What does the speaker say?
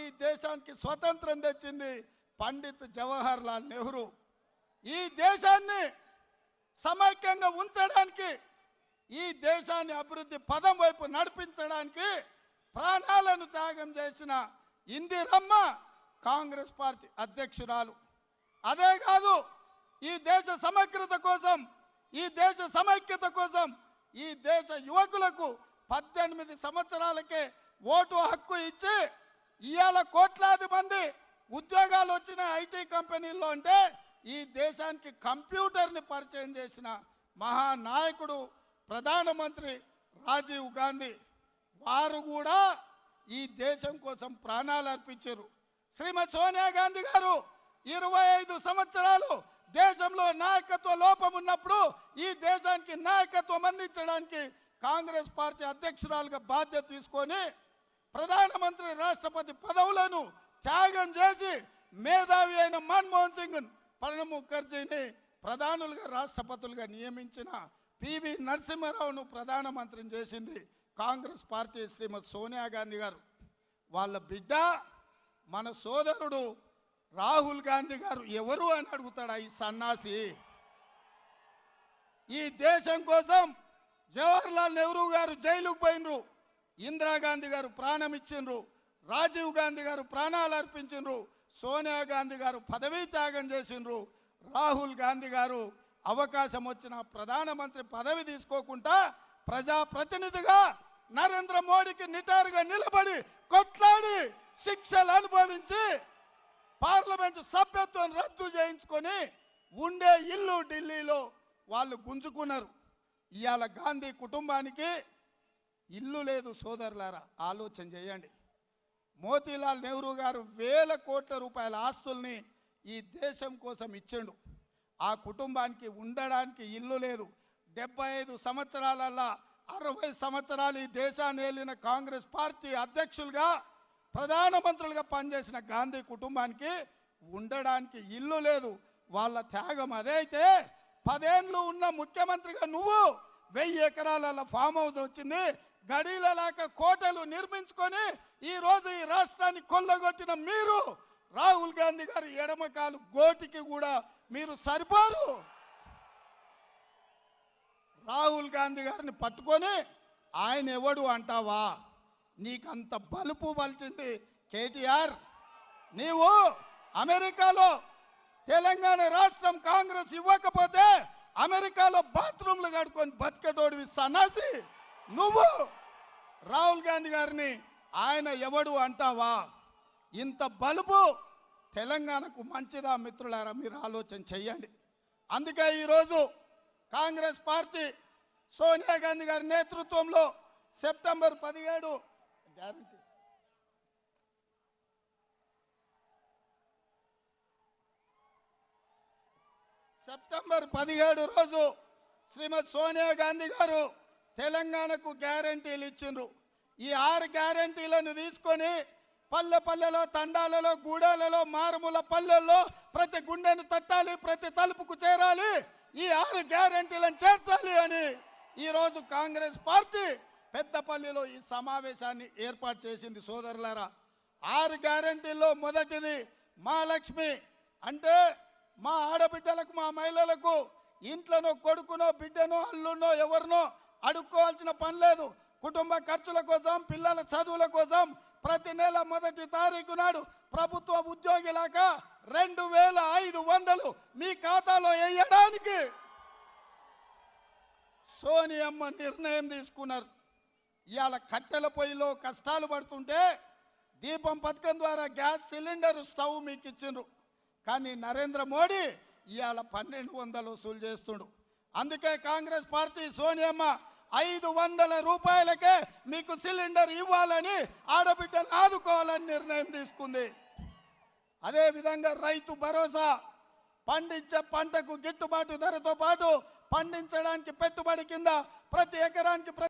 ఈ దేశానికి స్వతంత్రం తెచ్చింది పండిత్ జవహర్ లాల్ నెహ్రూ. ఈ దేశాన్ని సమైక్యంగా ఉంచడానికి ఈ దేశాన్ని అభివృద్ధి పదం వైపు నడిపించడానికి ప్రాణాలను త్యాగం చేసిన ఇందిరమ్మ కాంగ్రెస్ పార్టీ అధ్యక్షురాలు. అదే కాదు ఈ దేశ సమగ్రత కోసం ఈ దేశ సమైక్యత కోసం ఈ దేశ యువకులకు పద్దెనిమిది సంవత్సరాలకే ఓటు హక్కు ఇచ్చి ఇవాళ కోట్లాది మంది ఉద్యోగాలు వచ్చిన ఐటీ కంపెనీల్లో అంటే ఈ దేశానికి కంప్యూటర్ని పరిచయం చేసిన మహానాయకుడు ప్రధానమంత్రి రాజీవ్ గాంధీ. వారు కూడా ఈ దేశం కోసం ప్రాణాలు అర్పించారు. శ్రీమతి సోనియా గాంధీ గారు ఇరవై ఐదు సంవత్సరాలు దేశంలో నాయకత్వ లోపం ఉన్నప్పుడు ఈ దేశానికి నాయకత్వం అందించడానికి కాంగ్రెస్ పార్టీ అధ్యక్షురాలుగా బాధ్యత తీసుకొని ప్రధానమంత్రి రాష్ట్రపతి పదవులను త్యాగం చేసి మేధావి అయిన మన్మోహన్ సింగ్ ప్రణబ్ ముఖర్జీని ప్రధానులుగా రాష్ట్రపతులుగా నియమించిన పివి నరసింహారావును ప్రధానమంత్రిని చేసింది కాంగ్రెస్ పార్టీ శ్రీమతి సోనియా గాంధీ గారు. వాళ్ళ బిడ్డ మన సోదరుడు రాహుల్ గాంధీ గారు ఎవరు అని అడుగుతాడా ఈ సన్నాసి? ఈ దేశం కోసం జవహర్లాల్ నెహ్రూ గారు జైలుకు పోయినరు ఇందిరాగాంధీ గారు ప్రాణం ఇచ్చిండ్రు రాజీవ్ గాంధీ గారు ప్రాణాలు అర్పించిండ్రు సోనియా గాంధీ గారు పదవీ త్యాగం చేసిండ్రు. రాహుల్ గాంధీ గారు అవకాశం వచ్చిన ప్రధానమంత్రి పదవి తీసుకోకుండా ప్రజాప్రతినిధిగా నరేంద్ర మోడీకి నిటారుగా నిలబడి కొట్లాడి శిక్షలు అనుభవించి పార్లమెంటు సభ్యత్వం రద్దు చేయించుకొని ఉండే ఇల్లు ఢిల్లీలో వాళ్ళు గుంజుకున్నారు. ఇవాళ గాంధీ కుటుంబానికి ఇల్లు లేదు సోదరులారా ఆలోచన చేయండి. మోతీలాల్ నెహ్రూ గారు వేల కోట్ల రూపాయల ఆస్తుల్ని ఈ దేశం కోసం ఇచ్చిండు. ఆ కుటుంబానికి ఉండడానికి ఇల్లు లేదు. డెబ్బై ఐదు సంవత్సరాలల్లా అరవై సంవత్సరాలు ఈ దేశాన్ని ఏలిన కాంగ్రెస్ పార్టీ అధ్యక్షులుగా ప్రధానమంత్రులుగా పనిచేసిన గాంధీ కుటుంబానికి ఉండడానికి ఇల్లు లేదు. వాళ్ళ త్యాగం అదైతే పదేళ్ళు ఉన్న ముఖ్యమంత్రిగా నువ్వు వెయ్యి ఎకరాల ఫామ్ హౌస్ వచ్చింది గడీలలాక కోటలు నిర్మించుకొని ఈరోజు ఈ రాష్ట్రాన్ని కొల్లగొట్టిన మీరు రాహుల్ గాంధీ గారి ఎడమకాలు గోటికి కూడా మీరు సరిపోరు. రాహుల్ గాంధీ గారిని పట్టుకొని ఆయన ఎవడు అంటావా? నీకంత బలుపు పలిచింది కేటీఆర్. నీవు అమెరికాలో తెలంగాణ రాష్ట్రం కాంగ్రెస్ ఇవ్వకపోతే అమెరికాలో బాత్రూమ్లు కడుకొని బతికేటోడివి సన్నాసి. నువ్వు రాహుల్ గాంధీ గారిని ఆయన ఎవడు అంటావా? ఇంత బలుపు తెలంగాణకు మంచిదా మిత్రులారా? మీరు ఆలోచన చెయ్యండి. అందుకే ఈరోజు కాంగ్రెస్ పార్టీ సోనియా గాంధీ గారి నేతృత్వంలో సెప్టెంబర్ పదిహేడు గ్యారంటీస్ సెప్టెంబర్ పదిహేడు రోజు శ్రీమతి సోనియా గాంధీ గారు తెలంగాణకు గ్యారంటీలు ఇచ్చిండ్రు. ఈ ఆరు గ్యారంటీలను తీసుకొని పల్లె పల్లెలో తండాలలో గూడాలలో మారుమూల పల్లెల్లో ప్రతి గుండెను తట్టాలి ప్రతి తలుపుకు చేరాలి. ఈ ఆరు గ్యారంటీలను చేర్చాలి అని ఈరోజు కాంగ్రెస్ పార్టీ పెద్దపల్లిలో ఈ సమావేశాన్ని ఏర్పాటు చేసింది సోదరులారా. ఆరు గ్యారంటీల్లో మొదటిది మా లక్ష్మి. అంటే మా ఆడబిడ్డలకు మా మహిళలకు ఇంట్లోనో కొడుకునో బిడ్డనో అల్లునో ఎవరినో అడుక్కోవాల్సిన పని లేదు. కుటుంబ ఖర్చుల కోసం పిల్లల చదువుల కోసం ప్రతి నెల మొదటి తారీఖు నాడు ప్రభుత్వ ఉద్యోగిలాగా రెండు వేల ఐదు వందలు మీ ఖాతాలో వేయడానికి సోనియమ్మ నిర్ణయం తీసుకున్నారు. ఇవాళ కట్టెల పొయ్యిలో కష్టాలు పడుతుంటే దీపం పథకం ద్వారా గ్యాస్ సిలిండర్ స్టవ్ మీకు ఇచ్చిండ్రు. కానీ నరేంద్ర మోడీ ఇవాళ పన్నెండు వందలు వసూలు చేస్తుండు. అందుకే కాంగ్రెస్ పార్టీ సోనియమ్మ ఐదు వందల రూపాయలకే మీకు సిలిండర్ ఇవ్వాలని ఆడబిడ్డను ఆదుకోవాలని నిర్ణయం తీసుకుంది. అదేవిధంగా రైతు భరోసా పండించే పంటకు గిట్టుబాటు ధరతో పాటు పండించడానికి పెట్టుబడి కింద ప్రతి ఎకరానికి ప్రతి